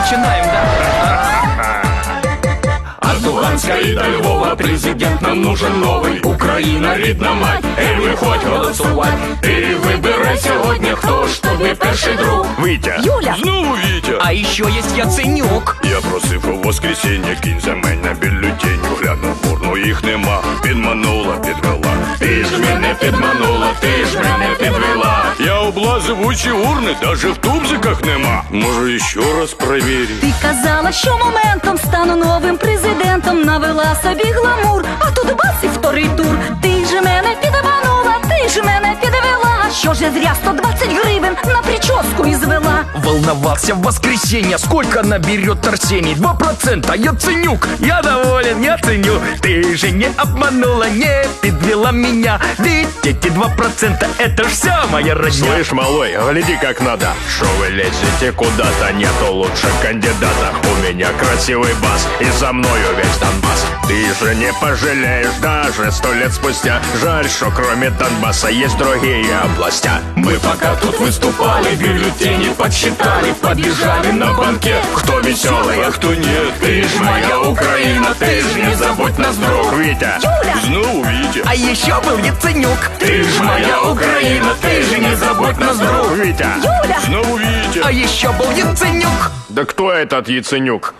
начинаем, да? От Луганска и до Львова президент нам нужен новый. Украина рідна мать, і виходь голосовать. Ти выбирай сегодня кто, ж тобі перший друг. Витя. Юля. Знову Вітя. А еще есть Яценюк. Я просив у воскресіння, кінь за мене бюлетень. Глянув порну, їх нема. Підманула, підвела. Ти ж мене підманула, ти ж мене підвела. Облазив очі урни, даже в тубзиках нема Може ще раз провірю ти казала, що моментом стану новим президентом, навела собі гламур, а тут бац і вторий тур. Ти ж мене підванула, ти ж мене підвела. Що ж я зря 120 гривень на. Волновался в воскресенье, сколько наберет Арсений? Два процента, Яценюк. Я доволен, я ценю. Ты же не обманула, не подвела меня. Ведь эти два процента, это ж вся моя родня. Слышь, малой, гляди как надо Шо вы лезете куда-то, нету лучше кандидата У меня красивый бас, и за мною весь Донбасс Ты же не пожалеешь даже сто лет спустя Жаль, что кроме Донбасса есть другие областя Мы пока тут выступали, бюллетени подсчитали Побежали на банкет, кто веселый, а кто нет Ты ж моя Украина, ты ж не забудь нас, друг Витя, Юля! снова Витя А еще был Яценюк. Ты ж моя Украина, ты же не забудь нас, друг Витя, Юля! снова Витя А еще был Яценюк. Да кто этот Яценюк?